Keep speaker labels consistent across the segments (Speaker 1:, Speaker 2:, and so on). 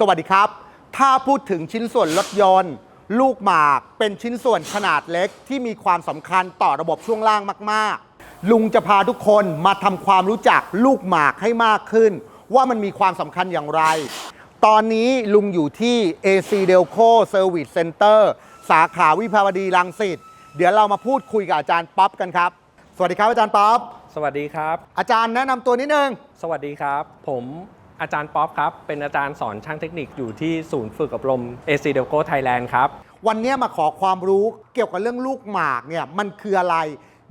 Speaker 1: สวัสดีครับ ถ้าพูดถึงชิ้นส่วนรถยนต์ ลูกหมากเป็นชิ้นส่วนขนาดเล็กที่มีความสำคัญต่อระบบช่วงล่างมากๆ ลุงจะพาทุกคนมาทำความรู้จักลูกหมากให้มากขึ้น ว่ามันมีความสำคัญอย่างไร ตอนนี้ลุงอยู่ที่ AC Delco Service Center สาขาวิภาวดีรังสิตเดี๋ยวเรามาพูดคุยกับอาจารย์ป๊อปกันครับ สวัสดีครับอาจารย์ป๊อป
Speaker 2: สวัสดีครับ
Speaker 1: อาจารย์แนะนำตัวนิดนึง
Speaker 2: สวัสดีครับ ผม อาจารย์ป๊อปครับ เป็นอาจารย์สอนช่างเทคนิคอยู่ที่ศูนย์ฝึกอบรม AC d e l c o Thailand ครับ
Speaker 1: วันนี้มาขอความรู้เกี่ยวกับเรื่องลูกหมากเนี่ยมันคืออะไร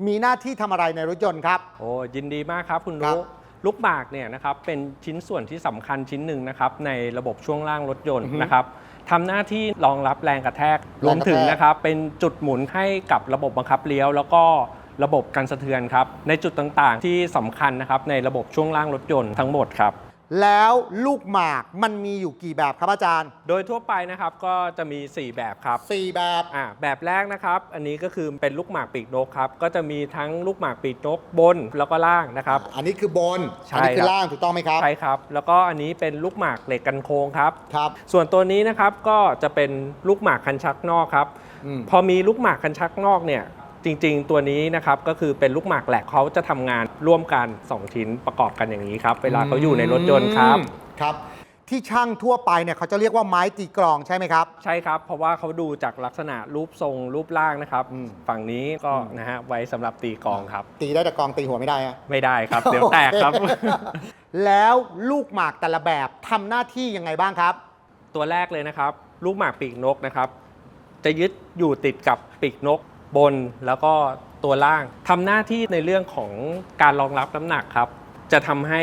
Speaker 1: มีหน้าที่ทำอะไรในรถยนต์ครับ
Speaker 2: โอ้ยินดีมากครับคุณ
Speaker 1: ครั
Speaker 2: นุ
Speaker 1: บ
Speaker 2: ลูกหมากเนี่ยนะครับเป็นชิ้นส่วนที่สำคัญชิ้นหนึ่งนะครับในระบบช่วงล่างรถยนต์
Speaker 1: อือฮึ
Speaker 2: นะครับทำหน้าที่รองรับแรงกระแทก
Speaker 1: แรงกระแทก
Speaker 2: รวมถึงนะครับเป็นจุดหมุนให้กับระบบบังคับเลี้ยว แล้วก็ระบบกันสะเทือนครับในจุดต่างๆ ที่สำคัญนะครับในระบบช่วงล่างรถยนต์ทั้งหมดครับ
Speaker 1: แล้วลูกหมากมันมีอยู่กี่แบบครับอาจารย์
Speaker 2: โดยทั่วไปนะครับก็จะมี 4 แบบครับ
Speaker 1: 4 แบบ
Speaker 2: อ่าแบบแรกนะครับ อันนี้ก็คือเป็นลูกหมากปีกนกครับ ก็จะมีทั้งลูกหมากปีกนกบนแล้วก็ล่างนะครับ
Speaker 1: อันนี้คือบน
Speaker 2: ใช่
Speaker 1: อันี้คื
Speaker 2: ครั
Speaker 1: อบ ล่างถูกต้องไหมครับ
Speaker 2: ใช่ครับ แล้วก็อันนี้เป็นลูกหมากเหล็กกันโค้งครับ
Speaker 1: ครับ
Speaker 2: ส่วนตัวนี้นะครับก็จะเป็นลูกหมากคันชักนอกครับ
Speaker 1: อืม
Speaker 2: พอมีลูกหมากคันชักนอกเนี่ย จริง ๆ ตัวนี้นะครับก็คือเป็นลูกหมากแหลกเขาจะทำงานร่วมกันสองชิ้นประกอบกันอย่างนี้ครับ เวลาเขาอยู่ในรถยนต์ครับ
Speaker 1: อืมครับ ที่ช่างทั่วไปเนี่ยเขาจะเรียกว่าไม้ตีกลองใช่ไหมครับ
Speaker 2: ใช่ครับ เพราะว่าเขาดูจากลักษณะรูปทรงรูปร่างนะครับ
Speaker 1: อืม
Speaker 2: ฝั่งนี้ก็
Speaker 1: อืม
Speaker 2: นะฮะไว้สำหรับตีกลองครับ
Speaker 1: ตีได้แต่กลองตีหัวไม่ได้ฮะ
Speaker 2: ไม่ได้ครับ เดี๋ยวแตกครับ
Speaker 1: โอเแล้วลูกหมากแต่ละแบบทำหน้าที่ยังไงบ้างครับ
Speaker 2: ตัวแรกเลยนะครับ ลูกหมากปีกนกนะครับ จะยึดอยู่ติดกับปีกนก บนแล้วก็ตัวล่างทำหน้าที่ในเรื่องของการรองรับน้ำหนักครับ จะทำให้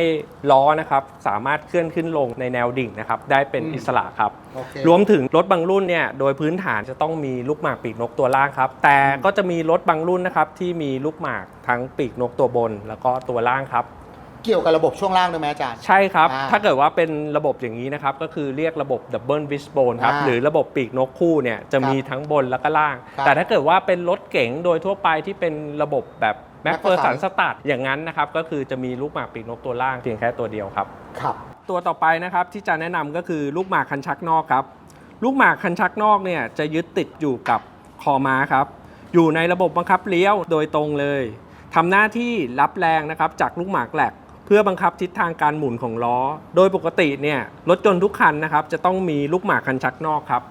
Speaker 2: ล้อนะครับสามารถเคลื่อนขึ้นลงในแนวดิ่งนะครับได้เป็น
Speaker 1: อืม
Speaker 2: อิสระครับ
Speaker 1: โอเค
Speaker 2: รวมถึงรถบางรุ่นเนี่ยโดยพื้นฐานจะต้องมีลูกหมากปีกนกตัวล่างครับ แต่ก็จะมีรถบางรุ่นนะครับที่มีลูกหมากทั้งปีกนกตัวบน แล้วก็ตัวล่างครับ
Speaker 1: เกี่ยวกับระบบช่วงล่างด้วยไหมอาจารย์
Speaker 2: ใช่ครับ
Speaker 1: อ่า
Speaker 2: ถ้าเกิดว่าเป็นระบบอย่างนี้นะครับ ก็คือเรียกระบบดับเบิลวิสโบนครับ
Speaker 1: อ่า
Speaker 2: หรือระบบปีกนกคู่เนี่ยจะ
Speaker 1: ครับ
Speaker 2: มีทั้งบนแล้วก็ล่าง
Speaker 1: ครับ
Speaker 2: แต่ถ้าเกิดว่าเป็นรถเก๋งโดยทั่วไปที่เป็นระบบแบบแม็กเฟอร์สัน
Speaker 1: Macpherson
Speaker 2: สตาร์ทอย่างนั้นนะครับ ก็คือจะมีลูกหมากปีกนกตัวล่างเพียงแค่ตัวเดียวครับ
Speaker 1: ครับ
Speaker 2: ตัวต่อไปนะครับที่จะแนะนำก็คือลูกหมากคันชักนอกครับ ลูกหมากคันชักนอกเนี่ยจะยึดติดอยู่กับคอม้าครับ อยู่ในระบบบังคับเลี้ยวโดยตรงเลยทำหน้าที่รับแรงนะครับจากลูกหมากแหลกเพื่อบังคับทิศทางการหมุนของล้อ โดยปกติเนี่ยรถยนต์ทุกคันนะครับจะต้องมีลูกหมากคันชักนอกครับ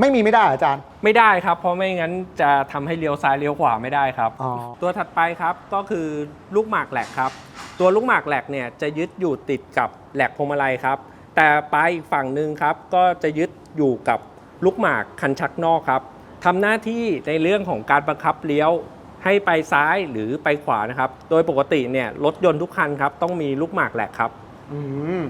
Speaker 1: ไม่มีไม่ได้เหรออาจารย์
Speaker 2: ไม่ได้ครับ เพราะไม่งั้นจะทำให้เลี้ยวซ้ายเลี้ยวขวาไม่ได้ครับ
Speaker 1: อ๋อ
Speaker 2: ตัวถัดไปครับก็คือลูกหมากแหลกครับ ตัวลูกหมากแหลกเนี่ยจะยึดอยู่ติดกับแหลกพวงมาลัยครับ แต่ปลายอีกฝั่งหนึ่งครับก็จะยึดอยู่กับลูกหมากคันชักนอกครับทำหน้าที่ในเรื่องของการบังคับเลี้ยว ให้ไปซ้ายหรือไปขวานะครับ โดยปกติเนี่ยรถยนต์ทุกคันครับต้องมีลูกหมากแหลกครับ
Speaker 1: อืม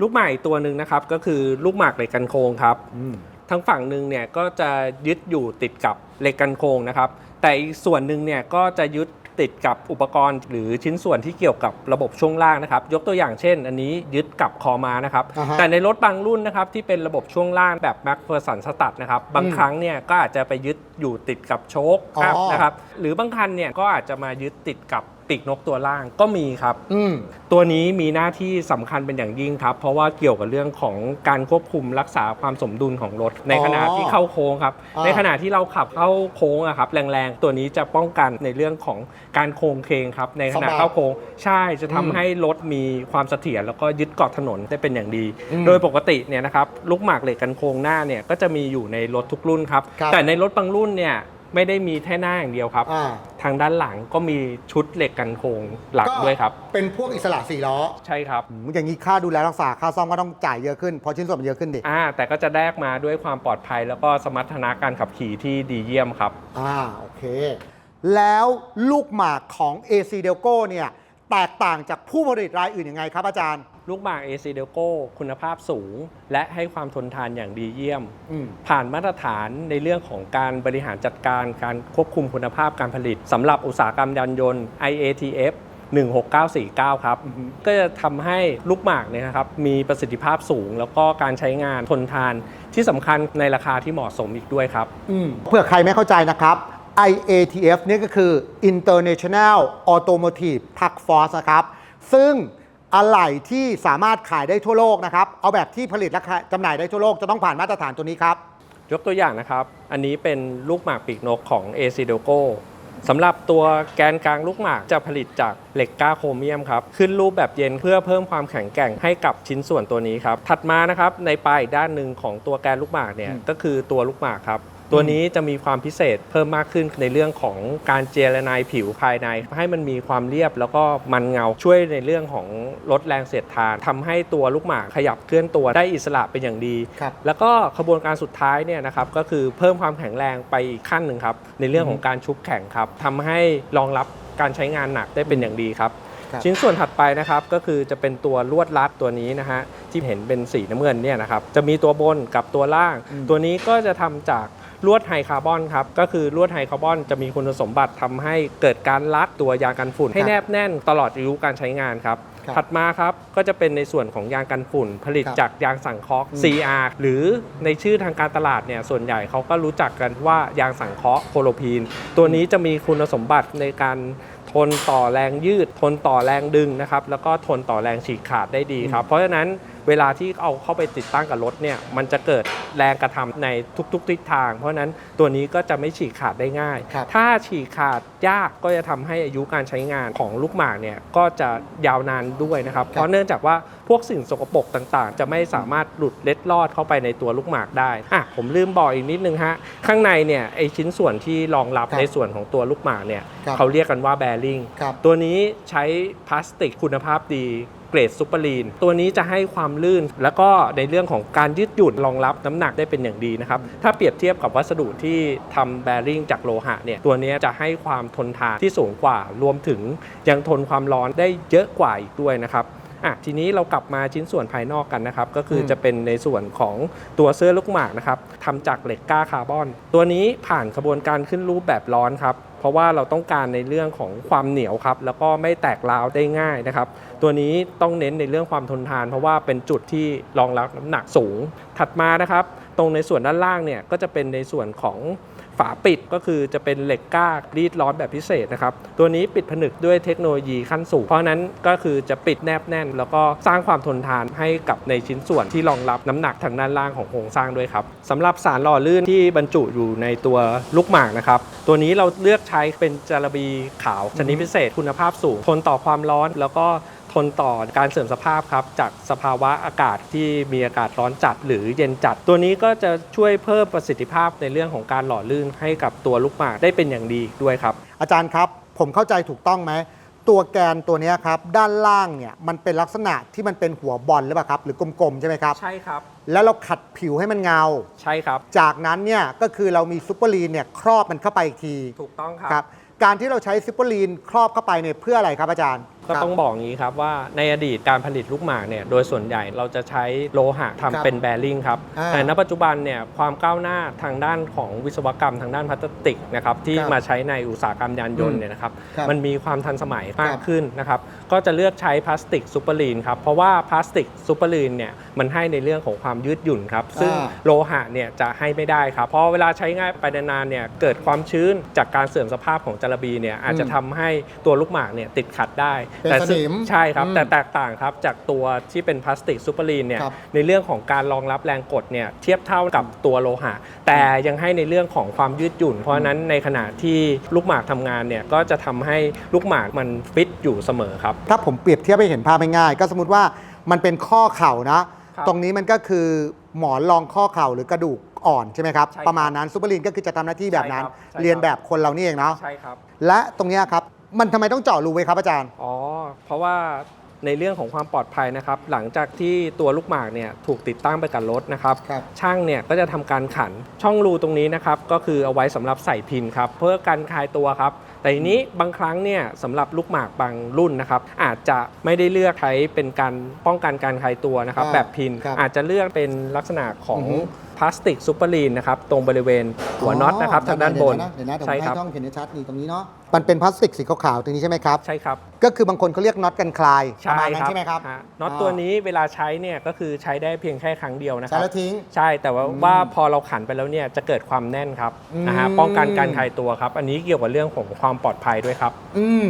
Speaker 2: ลูกหมากอีกตัวหนึ่งนะครับก็คือลูกหมากเหล็กกันโค้งครับ
Speaker 1: อืม
Speaker 2: ทั้งฝั่งหนึ่งเนี่ยก็จะยึดอยู่ติดกับเหล็กกันโครงนะครับ แต่อีกส่วนหนึ่งเนี่ยก็จะยึด ติดกับอุปกรณ์ หรือชิ้นส่วนที่เกี่ยวกับระบบช่วงล่างนะครับ ยกตัวอย่างเช่น อันนี้ยึดกับคอมานะครับ
Speaker 1: อ่าฮะ
Speaker 2: แต่ในรถบางรุ่นนะครับที่เป็นระบบช่วงล่างแบบแม็กเฟอร์สันสตัดนะครับ บาง
Speaker 1: อืม
Speaker 2: ครั้งเนี่ยก็อาจจะไปยึดอยู่ติดกับโชค
Speaker 1: อ๋อ
Speaker 2: นะครับ หรือบางคันเนี่ยก็อาจจะมายึดติดกับ ปีกนกตัวล่างก็มีครับ
Speaker 1: อืม
Speaker 2: ตัวนี้มีหน้าที่สำคัญเป็นอย่างยิ่งครับ เพราะว่าเกี่ยวกับเรื่องของการควบคุมรักษาความสมดุลของรถ ในขณะที่เข้าโค้งครับ
Speaker 1: อ่า
Speaker 2: ในขณะที่เราขับเข้าโค้งอะครับ แรงๆ ตัวนี้จะป้องกันในเรื่องของการโค้งเคงครับ ในขณะเข้าโค้งใช่จะทำ
Speaker 1: อืม
Speaker 2: ให้รถมีความเสถียรแล้วก็ยึดเกาะถนนได้เป็นอย่างดี
Speaker 1: อืม
Speaker 2: โดยปกติเนี่ยนะครับลูกหมากเหล็กกันโค้งหน้าเนี่ยก็จะมีอยู่ในรถทุกรุ่นครับ
Speaker 1: ครับ
Speaker 2: แต่ในรถบางรุ่นเนี่ย ไม่ได้มีแค่หน้าอย่างเดียวครับ
Speaker 1: อ่า
Speaker 2: ทางด้านหลังก็มีชุดเหล็กกันโค้งหลังด้วยครับ
Speaker 1: เป็นพวกอิสระสี่ล้อ
Speaker 2: ใช่ครับ
Speaker 1: อืมอย่างนี้ค่าดูแลรักษาค่าซ่อมก็ต้องจ่ายเยอะขึ้นเพราะชิ้นส่วนมันเยอะขึ้นดิ
Speaker 2: อ่าแต่ก็จะแลกมาด้วยความปลอดภัย แล้วก็สมรรถนะการขับขี่ที่ดีเยี่ยมครับ
Speaker 1: อ่าโอเค แล้วลูกหมากของ AC d e l c o เนี่ย แตกต่างจากผู้ผลิตรายอื่นยังไงครับอาจารย์
Speaker 2: ลูกหมาก AC d e l c o คุณภาพสูง และให้ความทนทานอย่างดีเยี่ยม
Speaker 1: อืม
Speaker 2: ผ่านมาตรฐานในเรื่องของการบริหารจัดการการควบคุมคุณภาพการผลิตสำหรับอุตสาหกรรมยานยนต์ IATF 16949 ครับ
Speaker 1: อือฮึ
Speaker 2: ก็จะทำให้ลูกหมากเนี่ยนะครับมีประสิทธิภาพสูง แล้วก็การใช้งานทนทานที่สำคัญในราคาที่เหมาะสมอีกด้วยครับ
Speaker 1: อืมเพื่อใครไม่เข้าใจนะครับ IATF เนี่ยก็คือ International Automotive Task Force นะครับ ซึ่งอะไหล่ที่สามารถขายได้ทั่วโลกนะครับ เอาแบบที่ผลิตและจำหน่ายได้ทั่วโลกจะต้องผ่านมาตรฐานตัวนี้ครับ
Speaker 2: ยกตัวอย่างนะครับ อันนี้เป็นลูกหมากปีกนกของ a c d o g o สำหรับตัวแกนกลางลูกหมากจะผลิตจากเหล็กก้าโครเมียมครับ ขึ้นรูปแบบเย็นเพื่อเพิ่มความแข็งแกร่งให้กับชิ้นส่วนตัวนี้ครับ ถัดมานะครับในปลายด้านหนึ่งของตัวแกนลูกหมากเนี่ยก็คือตัวลูกหมากครับ ตัวนี้จะมีความพิเศษเพิ่มมากขึ้นในเรื่องของการเจรไนายผิวภายใน ให้มันมีความเรียบแล้วก็มันเงาช่วยในเรื่องของลดแรงเสียดทานทำให้ตัวลูกหมากขยับเคลื่อนตัวได้อิสระเป็นอย่างดี
Speaker 1: ครับ
Speaker 2: แล้วก็ขบวนการสุดท้ายเนี่ยนะครับก็คือเพิ่มความแข็งแรงไปอีกขั้นหนึ่งครับในเรื่องของการชุบแข็งครับทำให้รองรับการใช้งานหนักได้เป็นอย่างดีครับ
Speaker 1: ครับ
Speaker 2: ชิ้นส่วนถัดไปนะครับก็คือจะเป็นตัวลวดรัดตัวนี้นะฮะที่เห็นเป็นสีน้ำเงินเนี่ยนะครับจะมีตัวบนกับตัวล่าง
Speaker 1: อืม
Speaker 2: ตัวนี้ก็จะทำจาก ลวดไฮคาร์บอนครับก็คือลวดไฮคาร์บอนจะมีคุณสมบัติทำให้เกิดการรัดตัวยางกันฝุ่น ให้แนบแน่นตลอดอายุการใช้งานครับ
Speaker 1: ครับ
Speaker 2: ถัดมาครับก็จะเป็นในส่วนของยางกันฝุ่น ผลิต
Speaker 1: ครับ
Speaker 2: จากยางสังเคราะห์
Speaker 1: อืม
Speaker 2: CR หรือในชื่อทางการตลาดเนี่ยส่วนใหญ่เขาก็รู้จักกันว่ายางสังเคราะห์โคโลพีน ตัวนี้จะมีคุณสมบัติในการทนต่อแรงยืด ทนต่อแรงดึงนะครับแล้วก็ทนต่อแรงฉีกขาดได้ดีครับ เพราะฉะนั้น เวลาที่เอาเข้าไปติดตั้งกับรถเนี่ยมันจะเกิดแรงกระทำในทุกๆทิศทาง เพราะฉะนั้นตัวนี้ก็จะไม่ฉีกขาดได้ง่าย
Speaker 1: ครับ
Speaker 2: ถ้าฉีกขาดยากก็จะทำให้อายุการใช้งานของลูกหมากเนี่ยก็จะยาวนานด้วยนะครับ เพราะเนื่องจากว่าพวกสิ่งสกปรกต่างๆ จะไม่สามารถหลุดเล็ดลอดเข้าไปในตัวลูกหมากได้อะผมลืมบอกอีกนิดนึงฮะข้างในเนี่ยไอชิ้นส่วนที่รองรับ
Speaker 1: ครับ
Speaker 2: ในส่วนของตัวลูกหมากเนี่ย
Speaker 1: ครับ
Speaker 2: เขาเรียกกันว่าแบริ่ง
Speaker 1: ครับ
Speaker 2: ตัวนี้ใช้พลาสติกคุณภาพดี เกรดซูเปอร์ลีนตัวนี้จะให้ความลื่น แล้วก็ในเรื่องของการยืดหยุ่นรองรับน้ำหนักได้เป็นอย่างดีนะครับ ถ้าเปรียบเทียบกับวัสดุที่ทำแบริ่งจากโลหะเนี่ยตัวนี้จะให้ความทนทานที่สูงกว่ารวมถึงยังทนความร้อนได้เยอะกว่าอีกด้วยนะครับอะทีนี้เรากลับมาชิ้นส่วนภายนอกกันนะครับ ก็คืออ
Speaker 1: ม
Speaker 2: จะเป็นในส่วนของตัวเสื้อลูกหมากนะครับทำจากเหล็กก้าคาร์บอน ตัวนี้ผ่านกระบวนการขึ้นรูปแบบร้อนครับ เพราะว่าเราต้องการในเรื่องของความเหนียวครับ แล้วก็ไม่แตกร้าวได้ง่ายนะครับ ตัวนี้ต้องเน้นในเรื่องความทนทาน เพราะว่าเป็นจุดที่รองรับน้ำหนักสูง ถัดมานะครับ ตรงในส่วนด้านล่างเนี่ยก็จะเป็นในส่วนของ ฝาปิดก็คือจะเป็นเหล็กก้ารีดร้อนแบบพิเศษนะครับ ตัวนี้ปิดผนึกด้วยเทคโนโลยีขั้นสูง เพราะนั้นก็คือจะปิดแนบแน่น แล้วก็สร้างความทนทานให้กับในชิ้นส่วนที่รองรับน้ำหนักทางด้านล่างของโครงสร้างด้วยครับสำหรับสารหล่อลื่นที่บรรจุอยู่ในตัวลูกหมากนะครับ ตัวนี้เราเลือกใช้เป็นจาระบีขาวชนิดพิเศษคุณภาพสูงทนต่อความร้อนแล้วก็ ทนต่อการเสื่อมสภาพครับจากสภาวะอากาศที่มีอากาศร้อนจัดหรือเย็นจัด ตัวนี้ก็จะช่วยเพิ่มประสิทธิภาพในเรื่องของการหล่อลื่นให้กับตัวลูกหมากได้เป็นอย่างดีอีกด้วยครับ
Speaker 1: อาจารย์ครับ ผมเข้าใจถูกต้องไหมตัวแกนตัวเนี้ยครับด้านล่างเนี่ยมันเป็นลักษณะที่มันเป็นหัวบอลหรือเปล่าครับหรือกลมๆใช่ไหมครับ
Speaker 2: ใช่ครับ
Speaker 1: แล้วเราขัดผิวให้มันเงา
Speaker 2: ใช่ครับ
Speaker 1: จากนั้นเนี่ยก็คือเรามีซูเปอร์ลีนเนี่ยครอบมันเข้าไปอีกที
Speaker 2: ถูกต้องค
Speaker 1: ครั
Speaker 2: รับ
Speaker 1: บการที่เราใช้ซูเปอร์ลีนครอบเข้าไปเนี่ยเพื่ออะไรครับอาจารย์
Speaker 2: ก็ต้องบอกอย่างนี้ครับว่าในอดีตการผลิตลูกหมากเนี่ยโดยส่วนใหญ่เราจะใช้โลหะ
Speaker 1: ครับ
Speaker 2: ทำเป็นแบริ่งครับ
Speaker 1: อ่า
Speaker 2: แต่ณปัจจุบันเนี่ยความก้าวหน้าทางด้านของวิศวกรรมทางด้านพลาสติกนะครับที่
Speaker 1: ครับ
Speaker 2: มาใช้ในอุตสาหกรรมยานยน
Speaker 1: อื
Speaker 2: ต์
Speaker 1: ม
Speaker 2: เนี่ยนะครับ
Speaker 1: ครับ
Speaker 2: มันมีความทันสมัยมา
Speaker 1: ค
Speaker 2: ก
Speaker 1: รับ
Speaker 2: ขึ้นนะครับก็จะเลือกใช้พลาสติกซูเปอร์ลีนครับเพราะว่าพลาสติกซูเปอร์ลีนเนี่ยมันให้ในเรื่องของความยืดหยุ่นครับซึ่ง
Speaker 1: อ่า
Speaker 2: โลหะเนี่ยจะให้ไม่ได้ครับเพราะเวลาใช้ง่ายไปนานๆเนี่ยเกิดความชื้นจากการเสื่อมสภาพของจาระบีเนี่ยอาจจะทำให้ตัวลูกหมากเนี่ยติดขัดได้
Speaker 1: เป็น
Speaker 2: แต่ซึ่ง
Speaker 1: สนิม
Speaker 2: ใช่ครับ
Speaker 1: อืม
Speaker 2: แต่แตกต่างครับจากตัวที่เป็นพลาสติกซูเปอร์ลีนเนี่ย
Speaker 1: ครับ
Speaker 2: ในเรื่องของการรองรับแรงกดเนี่ยเทียบเท่ากับตัวโลหะ แต่ยังให้ในเรื่องของความยืดหยุ่น เพราะฉะนั้นในขณะที่ลูกหมากทำงานเนี่ยก็จะทำให้ลูกหมากมันฟิตอยู่เสมอครับ
Speaker 1: ถ้าผมเปรียบเทียบให้เห็นภาพง่ายๆก็สมมติว่ามันเป็นข้อเข่านะ
Speaker 2: ครับ
Speaker 1: ตรงนี้มันก็คือหมอนรองข้อเข่าหรือกระดูกอ่อนใช่ไหมครับ
Speaker 2: ใช่ครับ
Speaker 1: ประมาณนั้นซูเปอร์ลีนก็คือจะทำหน้าที่แบบนั้น
Speaker 2: ใช่ครับใช่ครับ
Speaker 1: เรียนแบบคนเรานี่เองเนาะ
Speaker 2: ใช่ครับ
Speaker 1: และตรงเนี้ยครับ มันทำไมต้องเจาะรูไว้ครับอาจารย์
Speaker 2: อ๋อ เพราะว่าในเรื่องของความปลอดภัยนะครับ หลังจากที่ตัวลูกหมากเนี่ยถูกติดตั้งไปกับรถนะครับ
Speaker 1: ครับ
Speaker 2: ช่างเนี่ยก็จะทำการขันช่องรูตรงนี้นะครับ ก็คือเอาไว้สำหรับใส่พินครับ เพื่อการคลายตัวครับ แต่ทีนี้บางครั้งเนี่ยสำหรับลูกหมากบางรุ่นนะครับ อาจจะไม่ได้เลือกใช้เป็นการป้องกันการคลายตัวนะครับ
Speaker 1: อ่า
Speaker 2: แบบพิน
Speaker 1: ครับ
Speaker 2: อาจจะเลือกเป็นลักษณะของ
Speaker 1: อือฮึ
Speaker 2: พ ลาสติกซูเปอร์ลีนนะครับตรงบริเวณหัวน็อตนะครับทางด้านบน
Speaker 1: เดี๋ยวนะเดี๋ยวนะเดี๋ยว
Speaker 2: ใช่
Speaker 1: ผม
Speaker 2: ครั
Speaker 1: ให้
Speaker 2: บ
Speaker 1: ช่องเห็นชัดๆนี่ตรงนี้เนาะมันเป็นพลาสติกสีขาวๆตรงนี้ใช่ไหมครับ
Speaker 2: ใช่ครับ
Speaker 1: ก็คือบางคนเขาเรียกน็อตกันคลายประมาณนั้นใช่ไหมครับ
Speaker 2: ฮะน็อตตัวนี้เวลาใช้เนี่ยก็คือใช้ได้เพียงแค่ครั้งเดียวนะค
Speaker 1: ใช้
Speaker 2: รับ
Speaker 1: แล้วทิ้ง
Speaker 2: ใช่แต่ว่า
Speaker 1: อืม
Speaker 2: ว่าพอเราขันไปแล้วเนี่ยจะเกิดความแน่นครับ
Speaker 1: อืม
Speaker 2: นะฮะป้องกันการคลายตัวครับ อันนี้เกี่ยวกับเรื่องของความปลอดภัยด้วยครับ
Speaker 1: อืม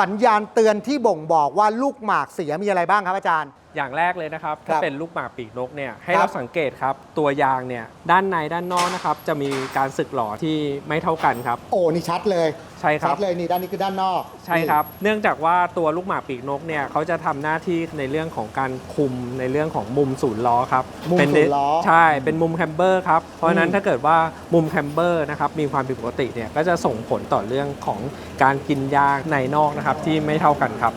Speaker 1: สัญญาณเตือนที่บ่งบอกว่าลูกหมากเสียมีอะไรบ้างครับอาจารย์
Speaker 2: อย่างแรกเลยนะครับ
Speaker 1: ครั
Speaker 2: ถ้า
Speaker 1: บ
Speaker 2: เป็นลูกหมากปีกนกเนี่ยให้
Speaker 1: ครับ
Speaker 2: เราสังเกตครับ ตัวยางเนี่ยด้านในด้านนอกนะครับจะมีการสึกหลอที่ไม่เท่ากันครับ
Speaker 1: โอ้นี่ชัดเลย
Speaker 2: ใช่ค
Speaker 1: ชั
Speaker 2: รั
Speaker 1: ด
Speaker 2: บ
Speaker 1: เลยนี่ด้านนี้คือด้านนอก
Speaker 2: ใช่ครับ เนื่องจากว่าตัวลูกหมากปีกนกเนี่ยเขาจะทำหน้าที่ในเรื่องของการคุมในเรื่องของมุมศูนย์ล้อครับ
Speaker 1: มุม
Speaker 2: เป็น
Speaker 1: ศูนย์ล้อ
Speaker 2: ใช่เป็นมุมแคมเบอร์ครับเพราะฉะนั้
Speaker 1: อื
Speaker 2: น
Speaker 1: ม
Speaker 2: ถ้าเกิดว่ามุมแคมเบอร์นะครับมีความผิดปกติเนี่ยก็จะส่งผลต่อเรื่องของการกินยางในนอกนะครับที่ไม่เท่ากันครับ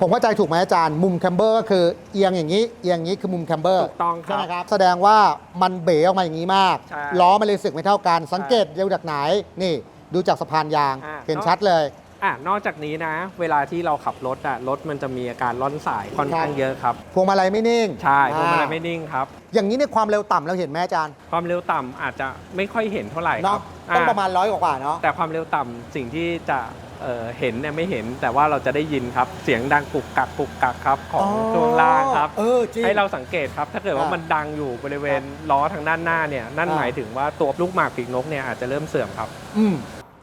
Speaker 1: ผมเข้าใจถูกไหมอาจารย์ มุมแคมเบอร์ก็คือเอียงอย่างนี้ เอียงอย่างนี้คือมุมแคมเบอร์
Speaker 2: ถูกต้องครับ
Speaker 1: ใช่ไหมครับ แสดงว่ามันเบ๋ออกมาอย่างนี้มาก
Speaker 2: ใช่
Speaker 1: ล้อมันเลยสึกไม่เท่ากัน สังเกตดูจากไหน นี่ ดูจากสะพานยาง
Speaker 2: อ่า
Speaker 1: เห็นชัดเลย
Speaker 2: อะนอกจากนี้นะ เวลาที่เราขับรถอะรถมันจะมีอาการล่อนสายค่อนข้างเยอะครับ
Speaker 1: พวงมาลัยไม่นิ่ง
Speaker 2: ใช่พวงมาลัย
Speaker 1: อ่
Speaker 2: ไม่นิ่งครับ
Speaker 1: อย่างนี้ในความเร็วต่ำเราเห็นไหมอาจารย์
Speaker 2: ความเร็วต่ำอาจจะไม่ค่อยเห็นเท่าไหร่ค
Speaker 1: เนาะ
Speaker 2: รับ
Speaker 1: ต้อง
Speaker 2: อ่
Speaker 1: ประมาณร้อยกว่าๆเนาะ
Speaker 2: แต่ความเร็วต่ำสิ่งที่จะ เอ่อเห็นเนี่ยไม่เห็นแต่ว่าเราจะได้ยินครับ เสียงดังกุกกักกุกกักครับของช่วงล่างครับ
Speaker 1: เออจริง
Speaker 2: ให้เราสังเกตครับ ถ้าเกิดว่า
Speaker 1: อ่ามั
Speaker 2: มันดังอยู่บริเวณล้อทางด้านหน้าเนี่ยนั่น
Speaker 1: อ่า
Speaker 2: หมายถึงว่าตัวลูกหมากปีกนกเนี่ยอาจจะเริ่มเสื่อมครับ
Speaker 1: อืม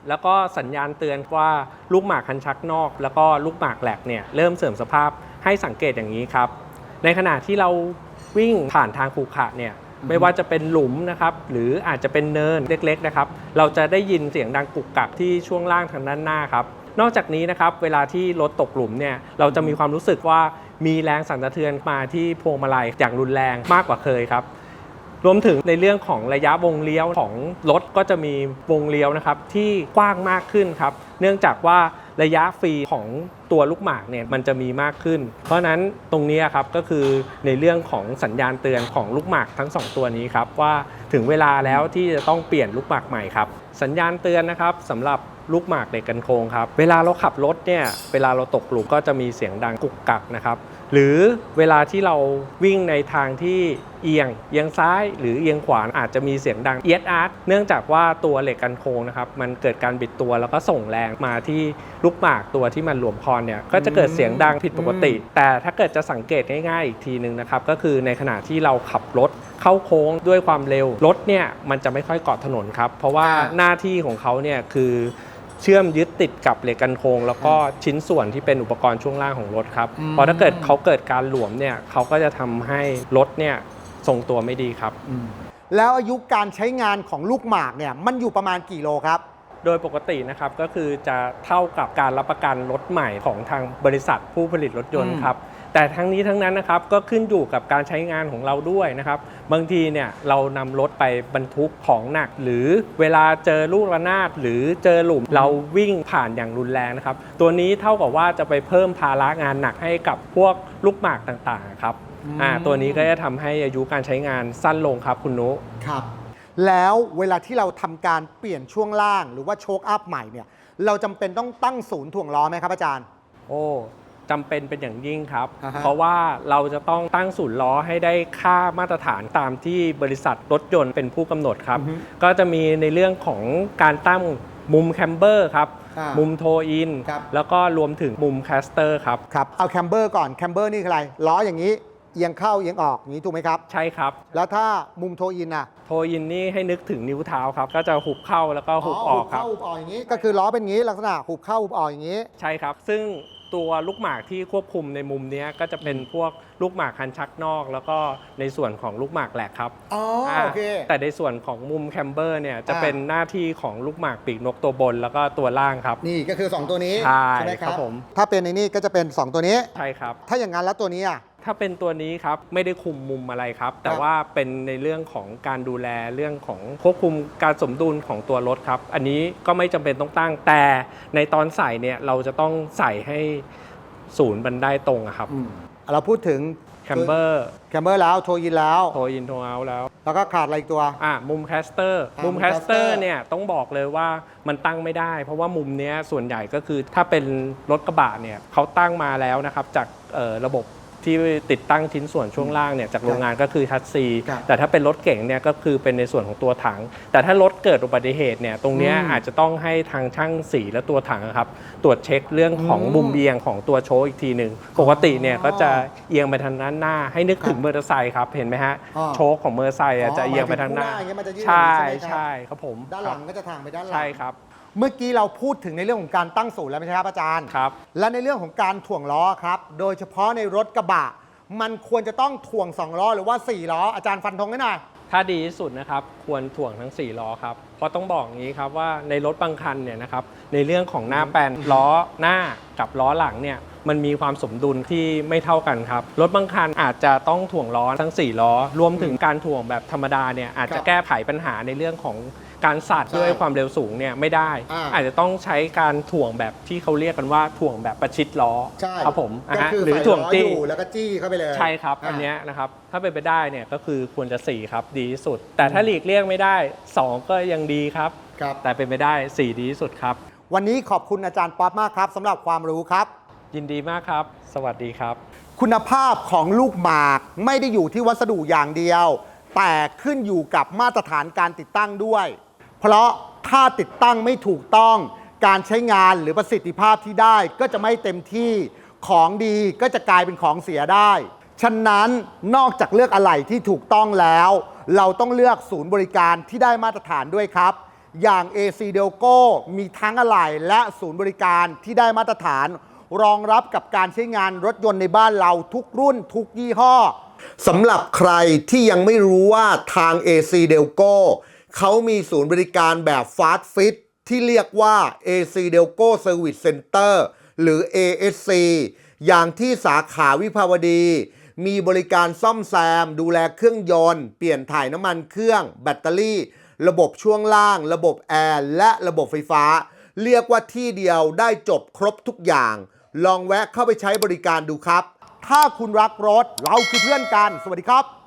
Speaker 2: แล้วก็สัญญาณเตือนว่าลูกหมากคันชักนอก แล้วก็ลูกหมากแหลกเนี่ยเริ่มเสื่อมสภาพให้สังเกตอย่างนี้ครับ ในขณะที่เราวิ่งผ่านทางขรุขระเนี่ย
Speaker 1: อือฮึ
Speaker 2: ไม่ว่าจะเป็นหลุมนะครับหรืออาจจะเป็นเนินเล็กๆนะครับเราจะได้ยินเสียงดังกุกกักที่ช่วงล่างทางด้านหน้าครับนอกจากนี้นะครับเวลาที่รถตกหลุมเนี่ยเราจะมีความรู้สึกว่ามีแรงสั่นสะเทือนมาที่พวงมาลัยอย่างรุนแรงมากกว่าเคยครับรวมถึงในเรื่องของระยะวงเลี้ยวของรถก็จะมีวงเลี้ยวนะครับที่กว้างมากขึ้นครับ เนื่องจากว่า ระยะฟรีของตัวลูกหมากเนี่ยมันจะมีมากขึ้น เพราะฉะนั้นตรงนี้ครับก็คือในเรื่องของสัญญาณเตือนของลูกหมากทั้งสองตัวนี้ครับว่าถึงเวลาแล้วที่จะต้องเปลี่ยนลูกหมากใหม่ครับสัญญาณเตือนนะครับสำหรับลูกหมากเหล็กกันโคงครับ เวลาเราขับรถเนี่ย เวลาเราตกหลุมก็จะมีเสียงดังกุกกักนะครับหรือเวลาที่เราวิ่งในทางที่เอียงเอียงซ้ายหรือเอียงขวาอาจจะมีเสียงดังเอียดอาร์ตเนื่องจากว่าตัวเหล็กกันโค้งนะครับมันเกิดการบิดตัวแล้วก็ส่งแรงมาที่ลูกหมากตัวที่มันหลวมคอนเนี่ยก็จะเกิดเสียงดังผิดปกติ แต่ถ้าเกิดจะสังเกตง่ายๆอีกทีหนึ่งนะครับก็คือในขณะที่เราขับรถเข้าโค้งด้วยความเร็วรถเนี่ยมันจะไม่ค่อยเกาะถนนครับเพราะว่า
Speaker 1: อ่า
Speaker 2: หน้าที่ของเขาเนี่ยคือ เชื่อมยึดติดกับเหล็กกันโค้งแล้วก็ชิ้นส่วนที่เป็นอุปกรณ์ช่วงล่างของรถครับ
Speaker 1: อืม
Speaker 2: เพราะถ้าเกิดเขาเกิดการหลวมเนี่ยเขาก็จะทำให้รถเนี่ยทรงตัวไม่ดีครับ
Speaker 1: แล้วอายุการใช้งานของลูกหมากเนี่ยมันอยู่ประมาณกี่โลครับ
Speaker 2: โดยปกตินะครับก็คือจะเท่ากับการรับประกันรถใหม่ของทางบริษัทผู้ผลิตรถยนต์
Speaker 1: อืม
Speaker 2: ครับ แต่ทั้งนี้ทั้งนั้นนะครับก็ขึ้นอยู่กับการใช้งานของเราด้วยนะครับบางทีเนี่ยเรานำรถไปบรรทุกของหนัก หรือเวลาเจอลูกระนาดหรือเจอหลุมเราวิ่งผ่านอย่างรุนแรงนะครับ ตัวนี้เท่ากับว่าจะไปเพิ่มภาระงานหนักให้กับพวกลูกหมากต่างๆครับ
Speaker 1: อืม
Speaker 2: อ่าตัวนี้ก็จะทำให้อายุการใช้งานสั้นลงครับคุณนุ
Speaker 1: ครับ แล้วเวลาที่เราทำการเปลี่ยนช่วงล่างหรือว่าโชคอัพใหม่เนี่ยเราจำเป็นต้องตั้งศูนย์ถ่วงล้อไหมครับอาจารย์
Speaker 2: โอ้ จำเป็นเป็นอย่างยิ่งครับ
Speaker 1: อ่าฮะ
Speaker 2: เพราะว่าเราจะต้องตั้งศูนย์ล้อให้ได้ค่ามาตรฐานตามที่บริษัทรถยนต์เป็นผู้กำหนดครับ
Speaker 1: อือฮึ
Speaker 2: ก็จะมีในเรื่องของการตั้งมุมแคมเบอร์ครับ
Speaker 1: อ่า
Speaker 2: มุมโทอิน
Speaker 1: ครับ
Speaker 2: แล้วก็รวมถึงมุมแคสเตอร์ครับ
Speaker 1: ครับเอาแคมเบอร์ก่อนแคมเบอร์นี่คืออะไรล้ออย่างนี้เอียงเข้าเอียงออกอย่างนี้ถูกไหมครับ
Speaker 2: ใช่ครับ
Speaker 1: แล้วถ้ามุมโทอินอะ
Speaker 2: โทอินนี่ให้นึกถึงนิ้วเท้าครับ ก็จะหุบเข้าแล้วก็หุบออกครับ
Speaker 1: เข้าหุบออกอย่างนี้ ก็คือล้อเป็นอย่างนี้ลักษณะหุบเข้าหุบออกอย่างนี้
Speaker 2: ใช่ครับ ซึ่ง ตัวลูกหมากที่ควบคุมในมุมเนี้ยก็จะเป็นพวกลูกหมากคันชักนอก แล้วก็ในส่วนของลูกหมากแหลกครับ
Speaker 1: อ๋อ
Speaker 2: อ่า
Speaker 1: โอเค
Speaker 2: แต่ในส่วนของมุมแคมเบอร์เนี่ยจะ
Speaker 1: อ่า
Speaker 2: เป็นหน้าที่ของลูกหมากปีกนกตัวบนแล้วก็ตัวล่างครับ
Speaker 1: นี่ก็คือ 2 ตัวนี้
Speaker 2: ใช่
Speaker 1: ไหมค
Speaker 2: ครั
Speaker 1: รับบ
Speaker 2: ผม
Speaker 1: ถ้าเป็นในนี่ก็จะเป็น 2 ตัวนี้
Speaker 2: ใช่ครับ
Speaker 1: ถ้าอย่างนั้นแล้วตัวนี้อะ
Speaker 2: ถ้าเป็นตัวนี้ครับไม่ได้คุมมุมอะไรครับ แต่
Speaker 1: ครับ
Speaker 2: ว่าเป็นในเรื่องของการดูแลเรื่องของควบคุมการสมดุลของตัวรถครับ อันนี้ก็ไม่จำเป็นต้องตั้งแต่ในตอนใส่เนี่ยเราจะต้องใส่ให้ศูนย์มันได้ตรงอะครับ
Speaker 1: เราพูดถึง
Speaker 2: แคมเบอร์
Speaker 1: แคมเบอร์แล้วโทอินแล้ว
Speaker 2: โทอินโทเอาแล้ว
Speaker 1: แล้วก็ขาดอะไรอีกตัว
Speaker 2: อะมุมแคสเตอร์
Speaker 1: อ่ามุ
Speaker 2: มุม
Speaker 1: มุม
Speaker 2: แคสเตอ
Speaker 1: caster
Speaker 2: ร์เนี่ยต้องบอกเลยว่ามันตั้งไม่ได้ เพราะว่ามุมเนี้ยส่วนใหญ่ก็คือถ้าเป็นรถกระบะเนี่ยเขาตั้งมาแล้วนะครับจากเอ่อระบบ ที่ติดตั้งชิ้นส่วนช่วงล่างเนี่ยจากโรงงานก็คือทัชซี
Speaker 1: ครับ
Speaker 2: แต่ถ้าเป็นรถเก่งเนี่ยก็คือเป็นในส่วนของตัวถัง แต่ถ้ารถเกิดอุบัติเหตุเนี่ยตรงเนี้ย
Speaker 1: อืม
Speaker 2: อาจจะต้องให้ทางช่างสีและตัวถังอะครับตรวจเช็คเรื่องของ
Speaker 1: อืม
Speaker 2: มุมเอียงของตัวโชว์อีกทีหนึ่งปกติเนี่ยก็จะเอียงไปทางด้านหน้า ให้นึกถึง
Speaker 1: ครับ
Speaker 2: มอเตอร์ไซค์ครับเห็นไหมฮะ
Speaker 1: อ๋อ
Speaker 2: โชว์ของมอเตอร์ไซค์อะจะเอียงไปทางหน้า
Speaker 1: หมายถึงคู่หน้าอย่างเงี้ยมันจะยืด
Speaker 2: ใช่
Speaker 1: อย่างนี้ใช่ไหมครับ
Speaker 2: ใช่ครับผม
Speaker 1: ด้านหลังก็จะทางไปด้านหลัง
Speaker 2: ใช่ครับ
Speaker 1: เมื่อกี้เราพูดถึงในเรื่องของการตั้งศูนย์แล้วไม่ใช่ครับอาจารย์
Speaker 2: ครับ
Speaker 1: และในเรื่องของการถ่วงล้อครับ โดยเฉพาะในรถกระบะ มันควรจะต้องถ่วง 2 ล้อหรือว่า 4 ล้อ อาจารย์ฟันธงให้หน่อย
Speaker 2: ถ้าดีที่สุดนะครับควรถ่วงทั้ง 4 ล้อครับ เพราะต้องบอกอย่างนี้ครับว่าในรถบางคันเนี่ยนะครับในเรื่องของหน้าแปลนล้อหน้ากับล้อหลังเนี่ยมันมีความสมดุลที่ไม่เท่ากันครับ รถบางคันอาจจะต้องถ่วงล้อทั้ง 4 ล้อ รวมถึงการถ่วงแบบธรรมดาเนี่ยอาจ
Speaker 1: ค
Speaker 2: จะ
Speaker 1: รับ
Speaker 2: แก้ไขปัญหาในเรื่องของ การสาด
Speaker 1: ใช่
Speaker 2: ด้วยความเร็วสูงเนี่ยไม่ได้
Speaker 1: อ่า
Speaker 2: อาจจะต้องใช้การถ่วงแบบที่เขาเรียกกันว่าถ่วงแบบประชิดล้อ
Speaker 1: ใช่
Speaker 2: ครับผมอะ
Speaker 1: ก็
Speaker 2: ฮะ
Speaker 1: คือ
Speaker 2: หรือ
Speaker 1: ใส่
Speaker 2: ถ่วง
Speaker 1: ล้อ
Speaker 2: จี้
Speaker 1: อยู่แล้วก็จี้เข้าไปเลย
Speaker 2: ใช่ครับอันเนี้ยนะครับถ้าเป็นไปได้เนี่ยก็คือควรจะ 4 ครับดีที่สุด แต่ถ้าหลีกเลี่ยงไม่ได้ 2 ก็ยังดีครับ
Speaker 1: ครับ
Speaker 2: แต่เป็นไปได้ 4 ดีที่สุดครับ
Speaker 1: วันนี้ขอบคุณอาจารย์ป๊อปมากครับสำหรับความรู้ครับ
Speaker 2: ยินดีมากครับ สวัสดีครับ
Speaker 1: คุณภาพของลูกหมากไม่ได้อยู่ที่วัสดุอย่างเดียว แต่ขึ้นอยู่กับมาตรฐานการติดตั้งด้วย เพราะถ้าติดตั้งไม่ถูกต้องการใช้งานหรือประสิทธิภาพที่ได้ก็จะไม่เต็มที่ของดีก็จะกลายเป็นของเสียได้ ฉะนั้นนอกจากเลือกอะไหล่ที่ถูกต้องแล้ว เราต้องเลือกศูนย์บริการที่ได้มาตรฐานด้วยครับ อย่าง AC d e l c o มีทั้งอะไหล่และศูนย์บริการที่ได้มาตรฐาน รองรับกับการใช้งานรถยนต์ในบ้านเราทุกรุ่นทุกยี่ห้อสำหรับใครที่ยังไม่รู้ว่าทาง AC d e l c o เขามีศูนย์บริการแบบ Fast Fit ที่เรียกว่า AC d e l c o Service Center หรือ ASC อย่างที่สาขาวิภาวดี มีบริการซ่อมแซม ดูแลเครื่องยนต์ เปลี่ยนถ่ายน้ำมันเครื่อง แบตเตอรี่ ระบบช่วงล่าง ระบบแอร์และระบบไฟฟ้า เรียกว่าที่เดียวได้จบครบทุกอย่าง ลองแวะเข้าไปใช้บริการดูครับ ถ้าคุณรักรถ เราคือเพื่อนกัน สวัสดีครับ